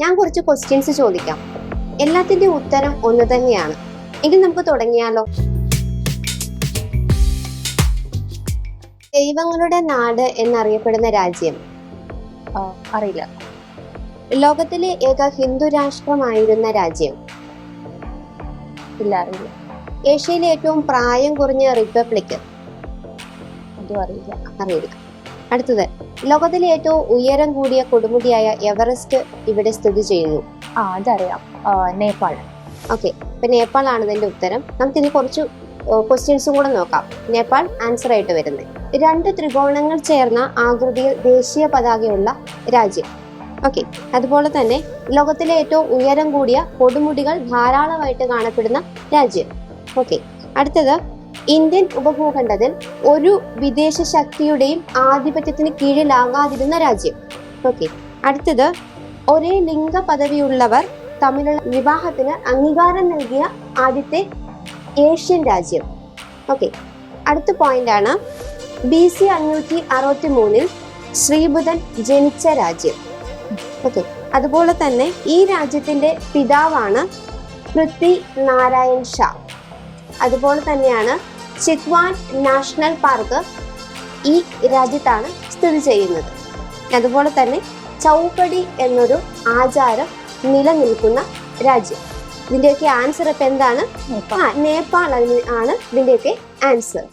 ഞാൻ കുറച്ച് ക്വസ്റ്റ്യൻസ് ചോദിക്കാം. എല്ലാത്തിന്റെ ഉത്തരം ഒന്ന് തന്നെയാണ്. എങ്കിൽ നമുക്ക് തുടങ്ങിയാലോ? ദൈവങ്ങളുടെ നാട് എന്നറിയപ്പെടുന്ന രാജ്യം? അറിയില്ല. ലോകത്തിലെ ഏക ഹിന്ദു രാഷ്ട്രമായിരുന്ന രാജ്യം? ഇല്ല അറിയില്ല. ഏഷ്യയിലെ ഏറ്റവും പ്രായം കുറഞ്ഞ റിപ്പബ്ലിക്? അറിയില്ല. അറിയില്ല. അടുത്തത്. ലോകത്തിലെ ഏറ്റവും ഉയരം കൂടിയ കൊടുമുടിയായ എവറസ്റ്റ് ഇവിടെ സ്ഥിതി ചെയ്യുന്നു. ആ അതറിയാം. നേപ്പാൾ. ഓക്കെ ഇപ്പൊ നേപ്പാൾ ആണ് ഇതിന്റെ ഉത്തരം. നമുക്ക് ഇനി കുറച്ച് ക്വസ്റ്റ്യൻസും കൂടെ നോക്കാം. നേപ്പാൾ ആൻസർ ആയിട്ട് വരുന്നത് രണ്ട് ത്രികോണങ്ങൾ ചേർന്ന ആകൃതിയിൽ ദേശീയ പതാകയുള്ള രാജ്യം. ഓക്കെ അതുപോലെ തന്നെ ലോകത്തിലെ ഏറ്റവും ഉയരം കൂടിയ കൊടുമുടികൾ ധാരാളമായിട്ട് കാണപ്പെടുന്ന രാജ്യം. ഓക്കെ അടുത്തത് ഇന്ത്യൻ ഉപഭൂഖണ്ഡത്തിൽ ഒരു വിദേശ ശക്തിയുടെയും ആധിപത്യത്തിന് കീഴിലാകാതിരുന്ന രാജ്യം. ഓക്കെ അടുത്തത് ഒരേ ലിംഗ പദവിയുള്ളവർ തമ്മിലുള്ള വിവാഹത്തിന് അംഗീകാരം നൽകിയ ആദ്യത്തെ ഏഷ്യൻ രാജ്യം. ഓക്കെ അടുത്ത പോയിന്റ് ആണ് ബി സി അഞ്ഞൂറ്റി അറുപത്തി മൂന്നിൽ ശ്രീബുധൻ ജനിച്ച രാജ്യം. ഓക്കെ അതുപോലെ തന്നെ ഈ രാജ്യത്തിന്റെ പിതാവാണ് പൃഥ്വി നാരായൺ ഷാ. അതുപോലെ തന്നെയാണ് ചിത്വാൻ നാഷണൽ പാർക്ക് ഈ രാജ്യത്താണ് സ്ഥിതി ചെയ്യുന്നത്. അതുപോലെ തന്നെ ചൗപടി എന്നൊരു ആചാരം നിലനിൽക്കുന്ന രാജ്യം. ഇതിന്റെയൊക്കെ ആൻസർ ഇപ്പം എന്താണ്? നേപ്പാൾ. ആണ് ഇതിന്റെയൊക്കെ ആൻസർ